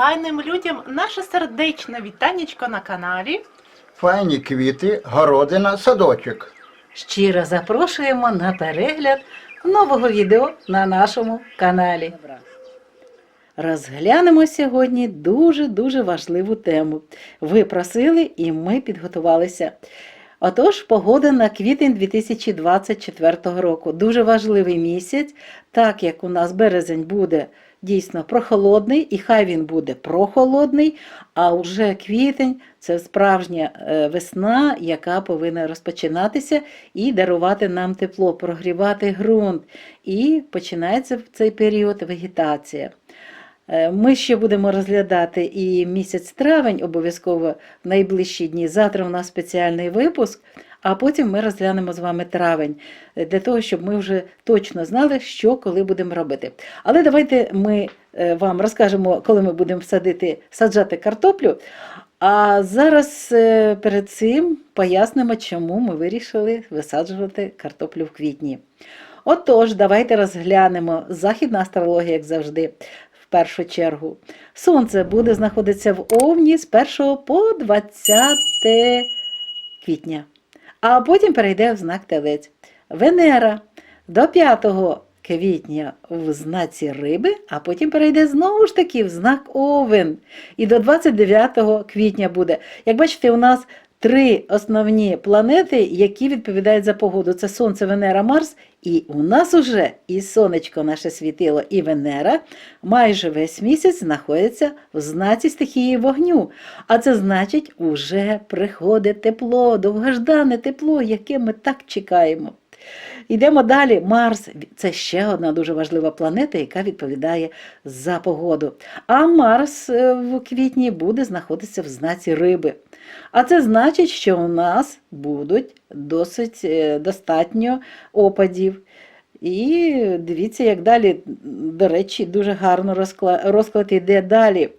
файним людям наше сердечне вітанечко на каналі. Файні квіти, городина, садочок. Щиро запрошуємо на перегляд нового відео на нашому каналі. Розглянемо сьогодні дуже-дуже важливу тему. Ви просили і ми підготувалися. Отож, погода на квітень 2024 року. Дуже важливий місяць, так як у нас березень буде дійсно прохолодний, і хай він буде прохолодний, а вже квітень це справжня е, весна, яка повинна розпочинатися і дарувати нам тепло, прогрівати ґрунт. І починається в цей період вегетація. Е, Ми ще будемо розглядати і місяць травень обов'язково в найближчі дні. Завтра у нас спеціальний випуск, а потім ми розглянемо з вами травень, е, для того, щоб ми вже точно знали, що коли будемо робити. Але давайте ми е, вам розкажемо, коли ми будемо садити, саджати картоплю. А зараз е, перед цим пояснимо, чому ми вирішили висаджувати картоплю в квітні. Отож, давайте розглянемо західна астрологія, як завжди, в першу чергу. Сонце буде знаходитися в Овні з 1 по 20 квітня, а потім перейде в знак Телець. Венера до 5 квітня в знаці риби, а потім перейде знову ж таки в знак Овен. І до 29 квітня буде. Як бачите, у нас три основні планети, які відповідають за погоду: це Сонце, Венера, Марс. І у нас уже і сонечко наше світило, і Венера майже весь місяць знаходяться в знаці стихії вогню. А це значить, уже приходить тепло, довгождане тепло, яке ми так чекаємо. Йдемо далі. Марс це ще одна дуже важлива планета, яка відповідає за погоду. А Марс е, в квітні буде знаходитися в знаці риби. А це значить, що у нас будуть досить е, достатньо опадів. І дивіться, як далі, до речі, дуже гарно розклад, розклад іде далі.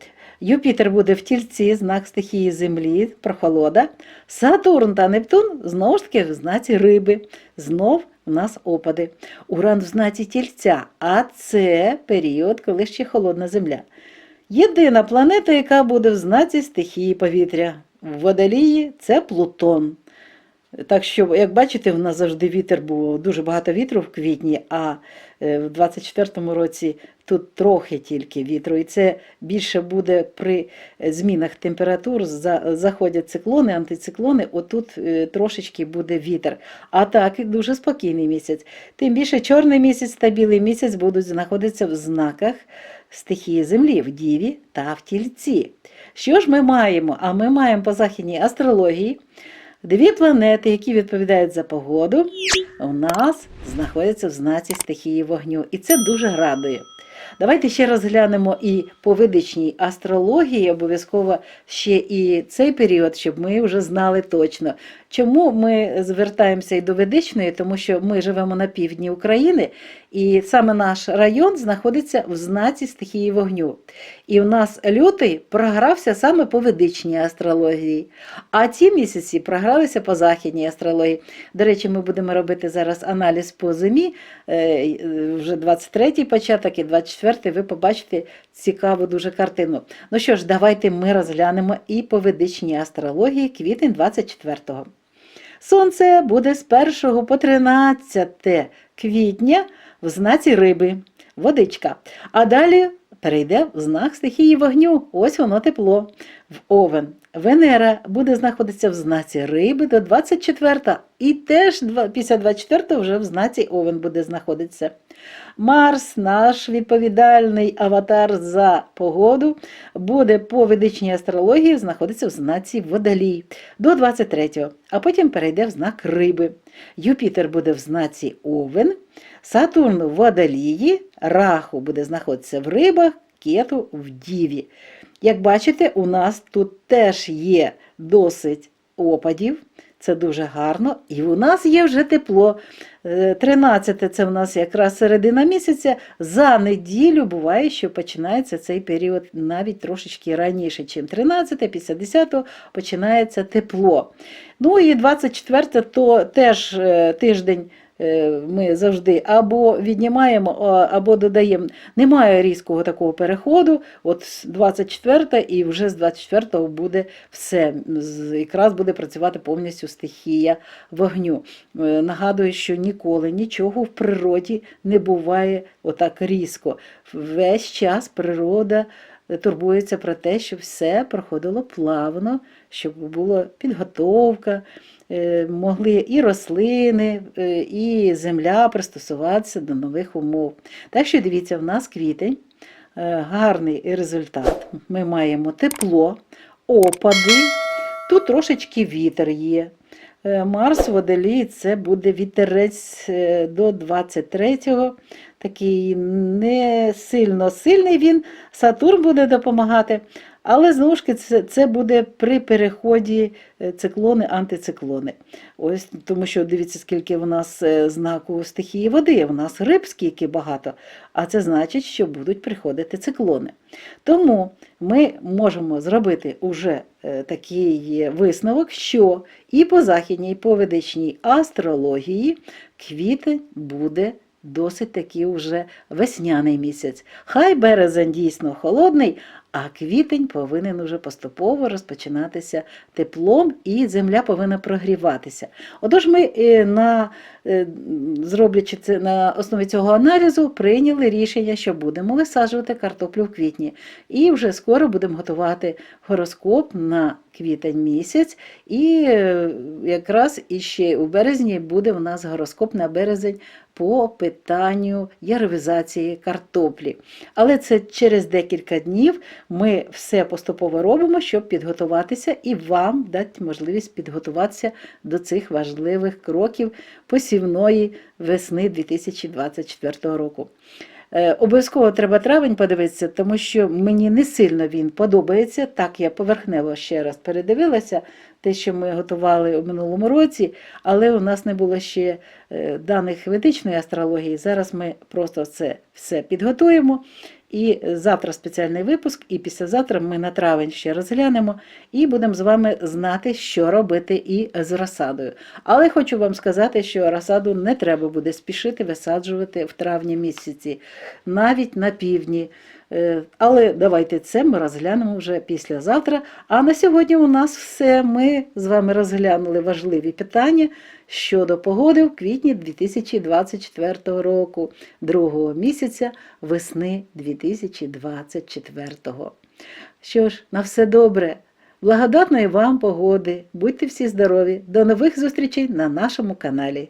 Юпітер буде в тільці, знак стихії Землі, прохолода. Сатурн та Нептун знову ж таки в знаці риби. Знов у нас опади. Уран в знаці тільця, а це період, коли ще холодна земля. Єдина планета, яка буде в знаці стихії повітря. В водолії це Плутон. Так що, як бачите, в нас завжди вітер був дуже багато вітру в квітні, а в 24-му році тут трохи тільки вітру. І це більше буде при змінах температур, заходять циклони, антициклони, отут е, трошечки буде вітер. А так дуже спокійний місяць. Тим більше чорний місяць та білий місяць будуть знаходитися в знаках стихії Землі, в Діві та в Тільці. Що ж ми маємо? А ми маємо по західній астрології дві планети, які відповідають за погоду, у нас знаходяться в знаці стихії вогню. І це дуже радує. Давайте ще розглянемо і по видичній астрології, обов'язково ще і цей період, щоб ми вже знали точно. Чому ми звертаємося і до ведичної? Тому що ми живемо на півдні України, і саме наш район знаходиться в знаці стихії вогню. І в нас лютий програвся саме по ведичній астрології, а ці місяці програлися по західній астрології. До речі, ми будемо робити зараз аналіз по зимі, е, е, вже 23-й початок і 24-й, ви побачите цікаву дуже картину. Ну що ж, давайте ми розглянемо і по ведичній астрології квітень 24-го. Сонце буде з 1 по 13 квітня в знаці риби, водичка. А далі перейде в знак стихії вогню. Ось воно тепло. В овен. Венера буде знаходитися в знаці риби до 24 і теж після 24 вже в знаці овен буде знаходитися. Марс, наш відповідальний аватар за погоду, буде по ведичній астрології знаходитися в знаці водолій до 23-го, а потім перейде в знак риби. Юпітер буде в знаці овен, Сатурн в водолії, Раху буде знаходитися в рибах, кету в діві. Як бачите, у нас тут теж є досить опадів. Це дуже гарно. І у нас є вже тепло. Е, 13 це в нас якраз середина місяця. За неділю буває, що починається цей період навіть трошечки раніше, ніж 13, після 10 починається тепло. Ну і 24 то теж е, тиждень е, ми завжди або віднімаємо, або додаємо. Немає різкого такого переходу. От з 24 і вже з 24 буде все. Якраз буде працювати повністю стихія вогню. Е, Нагадую, що ніколи нічого в природі не буває отак різко. Весь час природа е, турбується про те, щоб все проходило плавно, щоб була підготовка, е, могли і рослини, е, і земля пристосуватися до нових умов. Так що дивіться, в нас квітень, е, гарний результат. Ми маємо тепло, опади, тут трошечки вітер є. Е, Марс в Водолії це буде вітерець е, до 23-го. Такий не сильно сильний він, Сатурн буде допомагати. Але знову ж це, це буде при переході е, циклони, антициклони. Ось тому що дивіться, скільки в нас е, знаку стихії води, в нас риб скільки багато, а це значить, що будуть приходити циклони. Тому ми можемо зробити уже е, такий висновок, що і по західній, і по ведичній астрології квітень буде досить таки вже весняний місяць. Хай березень дійсно холодний, а квітень повинен уже поступово розпочинатися теплом, і земля повинна прогріватися. Отож, ми е, на, е, зроблячи це на основі цього аналізу, прийняли рішення, що будемо висаджувати картоплю в квітні. І вже скоро будемо готувати гороскоп на квітень місяць. І е, якраз іще у березні буде у нас гороскоп на березень по питанню яровізації картоплі. Але це через декілька днів ми все поступово робимо, щоб підготуватися і вам дати можливість підготуватися до цих важливих кроків посівної весни 2024 року. Е, Обов'язково треба травень подивитися, тому що мені не сильно він подобається. Так, я поверхнево ще раз передивилася те, що ми готували у минулому році, але у нас не було ще е, даних ведичної астрології. Зараз ми просто це все підготуємо. І завтра спеціальний випуск, і післязавтра ми на травень ще розглянемо і будемо з вами знати, що робити і з розсадою. Але хочу вам сказати, що розсаду не треба буде спішити висаджувати в травні місяці, навіть на півдні. Е, Але давайте це ми розглянемо вже післязавтра. А на сьогодні у нас все. Ми з вами розглянули важливі питання щодо погоди в квітні 2024 року, другого місяця весни 2024. Що ж, на все добре. Благодатної вам погоди, будьте всі здорові. До нових зустрічей на нашому каналі.